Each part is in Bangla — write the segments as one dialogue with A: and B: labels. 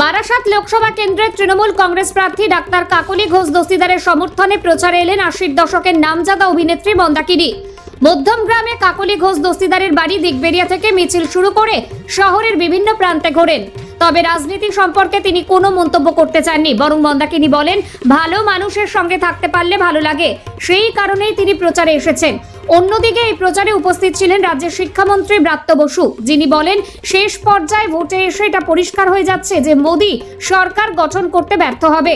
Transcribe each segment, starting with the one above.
A: বারাসাত লোকসভা কেন্দ্রের তৃণমূল কংগ্রেস প্রার্থী ডাক্তার কাকলি ঘোষ দস্তিদারের সমর্থনে প্রচারে এলেন আশির দশকের নামজাদা অভিনেত্রী মন্দাকিনী মধ্যম গ্রামে কাকলি ঘোষ দস্তিদারের বাড়ি দিগবেরিয়া থেকে মিছিল শুরু করে শহরের বিভিন্ন প্রান্তে ঘোরেন। তবে রাজনীতি সম্পর্কে তিনি কোনো মন্তব্য করতে চাননি। বরং মন্দাকিনী বলেন, ভালো মানুষের সঙ্গে থাকতে পারলে ভালো লাগে। সেই কারণেই তিনি প্রচারে এসেছেন। অন্যদিকে এই প্রচারে উপস্থিত ছিলেন রাজ্যের শিক্ষামন্ত্রী ব্রাত্য বসু। যিনি বলেন, শেষ পর্যায়ে ভোটে এসে এটা পরিষ্কার হয়ে যাচ্ছে যে মোদী সরকার গঠন করতে ব্যর্থ হবে।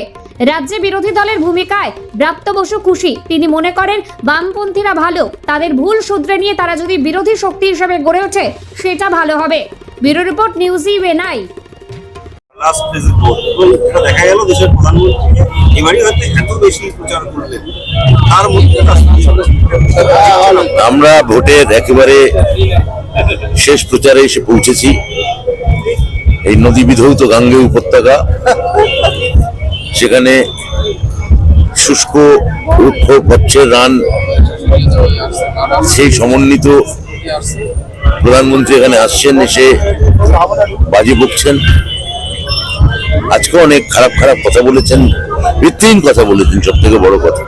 A: রাজ্যে বিরোধী দলের ভূমিকায় ব্রাত্য বসু খুশি। তিনি মনে করেন, বামপন্থীরা ভালো, তাদের ভুল শুধরে নিয়ে তারা যদি বিরোধী শক্তি হিসেবে গড়ে ওঠে, সেটা ভালো হবে। ব্যুরো রিপোর্ট নিউজ ইভেনাই
B: লাস্ট দেখা গেল দেশের এবারই হয়তো এত বেশি প্রচার করলেন। তার মধ্যে
C: আমরা ভোটের একেবারে শেষ প্রচারে এসে পৌঁছেছি। এই নদী বিধৌত গাঙ্গে উপত্যকা, সেখানে শুষ্ক, রুক্ষ কচ্ছের রান, সেই সমন্বিত প্রধানমন্ত্রী এখানে আসছেন, এসে বাজি বকছেন। আজকে অনেক খারাপ খারাপ কথা বলেছেন ভিত্তিহীন কথা বলেছেন, সব থেকে বড় কথা।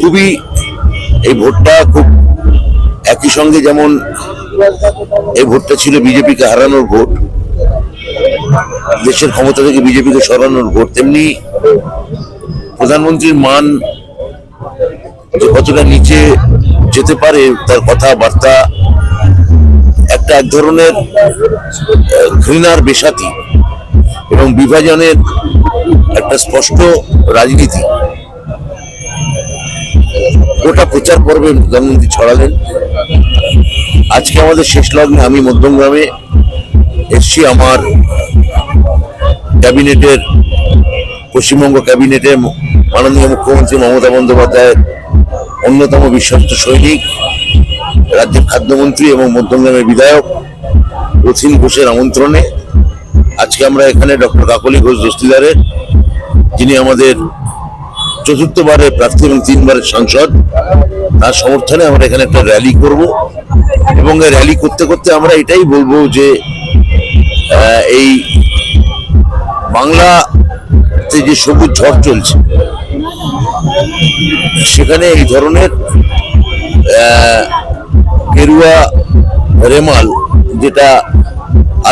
C: খুবই এই ভোটটা খুব একই সঙ্গে যেমন এই ভোটটা ছিল বিজেপিকে হারানোর ভোট, দেশের ক্ষমতা থেকে বিজেপিকে সরানোর ভোট, তেমনি প্রধানমন্ত্রীর মান যে কতটা নিচে যেতে পারে, তার কথাবার্তা একটা এক ধরনের ঘৃণার বেসাতি এবং বিভাজনের একটা স্পষ্ট রাজনীতি। গোটা প্রচার পর্বে প্রধানমন্ত্রী ছড়ালেন। আজকে আমাদের শেষ লগ্নে আমি মধ্যমগ্রামে এসছি। আমার ক্যাবিনেটের, পশ্চিমবঙ্গ ক্যাবিনেটের মাননীয় মুখ্যমন্ত্রী মমতা বন্দ্যোপাধ্যায়ের অন্যতম বিশ্বস্ত সৈনিক। রাজ্যের খাদ্যমন্ত্রী এবং মধ্যমগ্রামের বিধায়ক রথিন ঘোষের আমন্ত্রণে আজকে আমরা এখানে ডক্টর কাকলি ঘোষ দস্তিদারের, যিনি আমাদের চতুর্থবারের প্রার্থী এবং তিনবারের সাংসদ, তার সমর্থনে আমরা এখানে একটা র্যালি করব। এবং এই র্যালি করতে করতে আমরা এটাই বলব যে এই বাংলাতে যে সবুজ ঝড় চলছে, সেখানে এই ধরনের গেরুয়া রেমাল, যেটা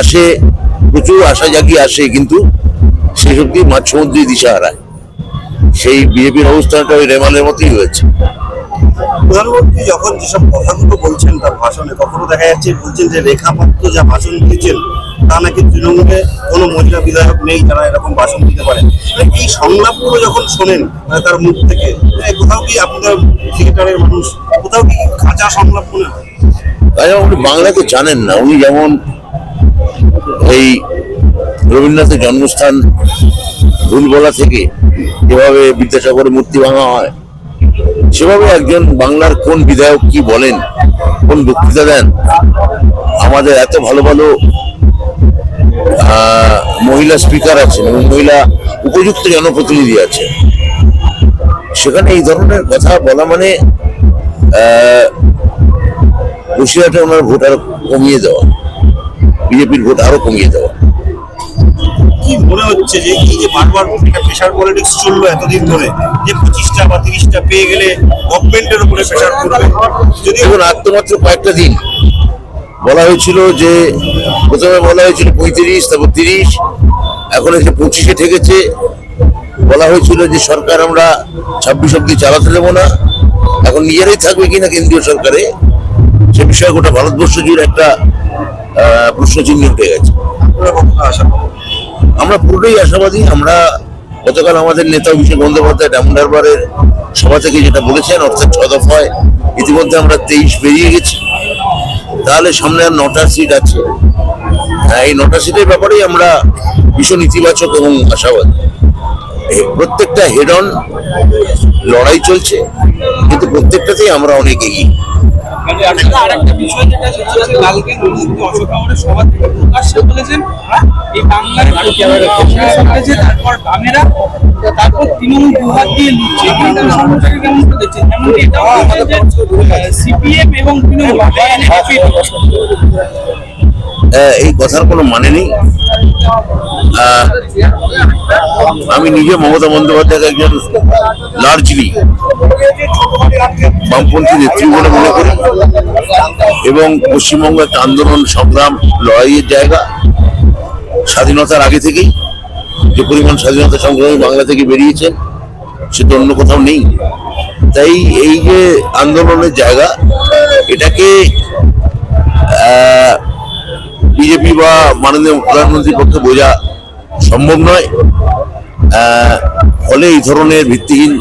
C: আসে, প্রচুর আশা জাগিয়ে আসে, কিন্তু সেই সব দিয়ে মাঝ সমুদ্রে দিশা হারায়। সেই বিজেপির অবস্থানটা ওই রেমালের মতোই হয়েছে।
B: প্রধানমন্ত্রী যখন যেসব কথাগুলো বলছেন তার ভাষণে, কখনো দেখা যাচ্ছে বলছেন যে রেখাপাত্র যা ভাষণ দিয়েছেন, তা নাকি তৃণমূলে কোনো মহিলা বিধায়ক নেই যারা এরকম ভাষণ দিতে পারেন? মানে এই সংলাপগুলো যখন শোনেন মানে তার মুখ থেকে কোথাও কি আপনাদের থিয়েটারের মানুষ, কোথাও কি কাঁচা সংলাপ মনে হয়?
C: উনি বাংলাকে জানেন না। উনি যেমন এই রবীন্দ্রনাথের জন্মস্থান ভুলবলা থেকে যেভাবে বিদ্যাসাগরের মূর্তি ভাঙা হয় সেভাবে একজন বাংলার কোন বিধায়ক কি বলেন, কোন বক্তৃতা দেন? আমাদের এত ভালো ভালো মহিলা স্পিকার আছেন এবং মহিলা উপযুক্ত জনপ্রতিনিধি আছে সেখানে এই ধরনের কথা বলা মানে বসিরহাটে ওনার ভোট আরও কমিয়ে দেওয়া। বিজেপির ভোট আরও কমিয়ে দেওয়া।
B: কি মনে হচ্ছে যে এই যে বারবার একটা প্রেশার পলিটিক্স চলল এতদিন ধরে যে পঁচিশটা বা তিরিশটা পেয়ে গেলে গভর্নমেন্টের উপরে প্রেশার যদি
C: আর কয়েকটা দিন। বলা হয়েছিল যে প্রথমে বলা হয়েছিল পঁয়ত্রিশ তারপর তিরিশ এখন এসে পঁচিশে ঠেকেছে। বলা হয়েছিল যে সরকার আমরা ছাব্বিশ অব্দি চালাতে দেবো না। এখন নিজেরাই থাকবে কিনা কেন্দ্রীয় সরকারে সে বিষয়ে গোটা ভারতবর্ষ জুড়ে একটা প্রশ্নচিহ্ন উঠে গেছে। আমরা পুরোটাই আশাবাদী আমরা গতকাল আমাদের নেতা অভিষেক বন্দ্যোপাধ্যায় ডায়মন্ড সভা থেকে যেটা বলেছেন অর্থাৎ ছ দফায় ইতিমধ্যে আমরা তেইশ পেরিয়ে গেছি। তাহলে সামনে আর নটা সিট আছে। হ্যাঁ, এই নটা সিটের ব্যাপারেই আমরা ভীষণ ইতিবাচক এবং আশাবাদী। প্রত্যেকটা হেড অন লড়াই চলছে কিন্তু প্রত্যেকটাতেই আমরা অনেক এগিয়ে।
D: আরেকটা আরেকটা বিষয় যেটা সেটা মুখ্যমন্ত্রী অশোক বাবুরের সভা থেকে প্রকাশ্যে বলেছেন এই বাংলার তারপর বামেরা তারপর তৃণমূল দুহাত দিয়ে লুটছে কিন্তু কেমন দেখছেন এমনকি এটাও সিপিএম এবং তৃণমূল
C: এই কথার কোনো মানে নেই। আমি নিজে মমতা বন্দ্যোপাধ্যায়কে একজন লার্জলি বামপন্থী নেত্রী বলে মনে করি। এবং পশ্চিমবঙ্গ একটা আন্দোলন, সংগ্রাম, লড়াইয়ের জায়গা। স্বাধীনতার আগে থেকেই যে পরিমাণ স্বাধীনতা সংগ্রামী বাংলা থেকে বেরিয়েছেন, সে তো অন্য কোথাও নেই। তাই এই যে আন্দোলনের জায়গা, এটাকে বিজেপি বা মাননীয় প্রধানমন্ত্রীর পক্ষে বোঝা সম্ভব নয়। ফলে এই ধরনের ভিত্তিহীন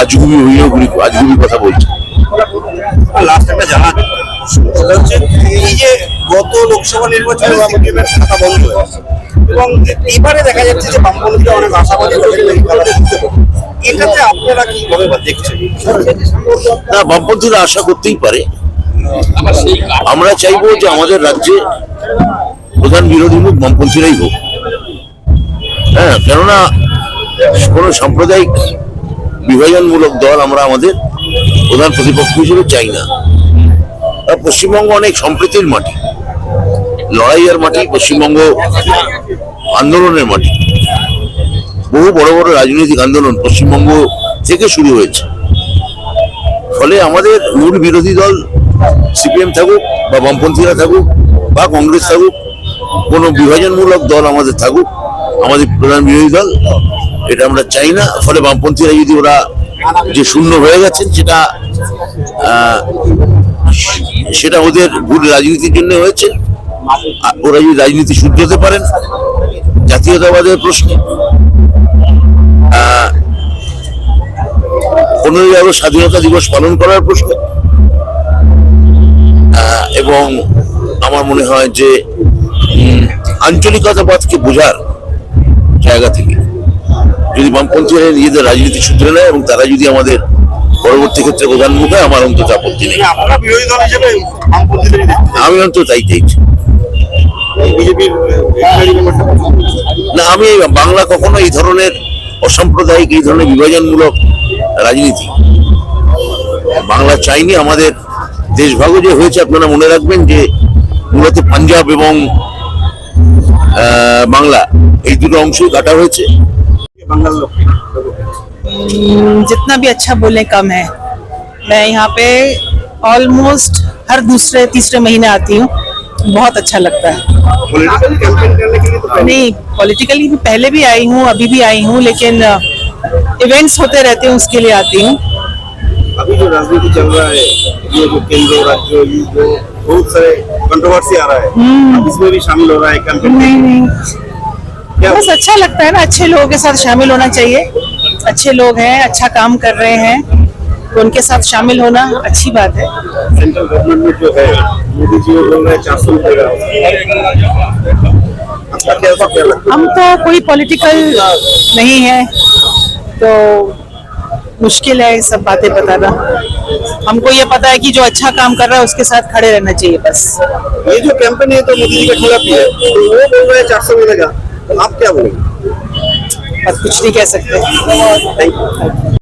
C: আজগুবি অভিযোগগুলি আজগুবি কথা বলছে।
B: লাস্ট একটা জানা সেটা হচ্ছে এই যে গত লোকসভা নির্বাচনে সিপিএমের খাতা বন্ধ হয়েছে এবং এবারে দেখা যাচ্ছে যে বামপন্থীরা অনেক আশাবাদী হয়েছে খেলা জিততে পারে। এটাতে আপনারা কীভাবে দেখছেন?
C: না বামপন্থীরা আশা করতেই পারে। আমরা চাইব যে আমাদের রাজ্যে প্রধান বিরোধী মুখ বামপন্থীরাই হোক। হ্যাঁ কেননা কোনো সাম্প্রদায়িক বিভাজনমূলক দল আমরা আমাদের প্রধান প্রতিপক্ষ হিসেবে চাই না। পশ্চিমবঙ্গ অনেক সম্প্রীতির মাটি। লড়াইয়ের মাটি, পশ্চিমবঙ্গ আন্দোলনের মাটি। বহু বড় বড় রাজনৈতিক আন্দোলন পশ্চিমবঙ্গ থেকে শুরু হয়েছে। ফলে আমাদের মূল বিরোধী দল সিপিএম থাকুক বা বামপন্থীরা থাকুক বা কংগ্রেস থাকুক, কোনো বিভাজনমূলক দল আমাদের থাকুক, আমাদের প্রধান বিরোধী দল, এটা আমরা চাই না। ফলে বামপন্থীরা যদি ওরা যে শূন্য হয়ে গেছেন, সেটা সেটা ওদের ভুল রাজনীতির জন্য হয়েছে। ওরা যদি রাজনীতি শুধরাতে পারেন, জাতীয়তাবাদের প্রশ্নে পনেরোই আগস্ট স্বাধীনতা দিবস পালন করার প্রশ্ন এবং আমার মনে হয় যে আঞ্চলিকতাবাদকে বোঝার জায়গা থেকে যদি বামপন্থীরা নিজেদের রাজনীতি সূত্রে নেয় এবং তারা যদি আমাদের পরবর্তী ক্ষেত্রে প্রধান মুখ আমার অন্তত আপত্তি নেই। আমি অন্তত তাই চাইছি না আমি বাংলা কখনো এই ধরনের অসাম্প্রদায়িক এই ধরনের বিভাজনমূলক রাজনীতি বাংলা চাইনি। আমাদের দেশভাগও যে হয়েছে আপনারা মনে রাখবেন যে মূলত পাঞ্জাব এবং আহ, বাংলা এই দুটো অংশই কাটা হয়েছে
B: বাংলার লোক
E: हम्म, जितना भी अच्छा बोले कम है मैं यहाँ पे ऑलमोस्ट हर दूसरे तीसरे महीने आती हूँ बहुत अच्छा लगता है
B: पॉलिटिकल कैंपेन करने के लिए तो पहले
E: नहीं पॉलिटिकली भी पहले भी आई हूँ अभी भी आई हूँ लेकिन इवेंट्स होते रहते हैं उसके लिए आती हूँ
B: अभी जो राजनीति चल रहा है ये जो केंद्र राज्य ये जो बहुत सारे कंट्रोवर्सी आ रहा है। अब इसमें भी शामिल हो रहा है कैंपेन
E: नहीं नहीं।
B: क्या
E: बस अच्छा लगता है ना अच्छे लोगों के साथ शामिल होना चाहिए। अच्छे लोग हैं अच्छा काम कर रहे हैं तो उनके साथ शामिल होना अच्छी बात है।
B: सेंट्रल गवर्नमेंट में जो है मोदी जी बोल रहे हैं चार सौ रुपये का।
E: हम तो कोई पॉलिटिकल नहीं है तो मुश्किल है सब बातें बताना। हमको ये पता है कि जो अच्छा काम कर रहा है उसके साथ खड़े रहना चाहिए बस।
B: ये जो कैंपेन है तो मोदी जी के खिलाफ ही। है तो वो बोल रहे हैं चार सौ मिलेगा। तो आप क्या बोलेंगे?
E: बस कुछ नहीं कह सकते।
B: Thank you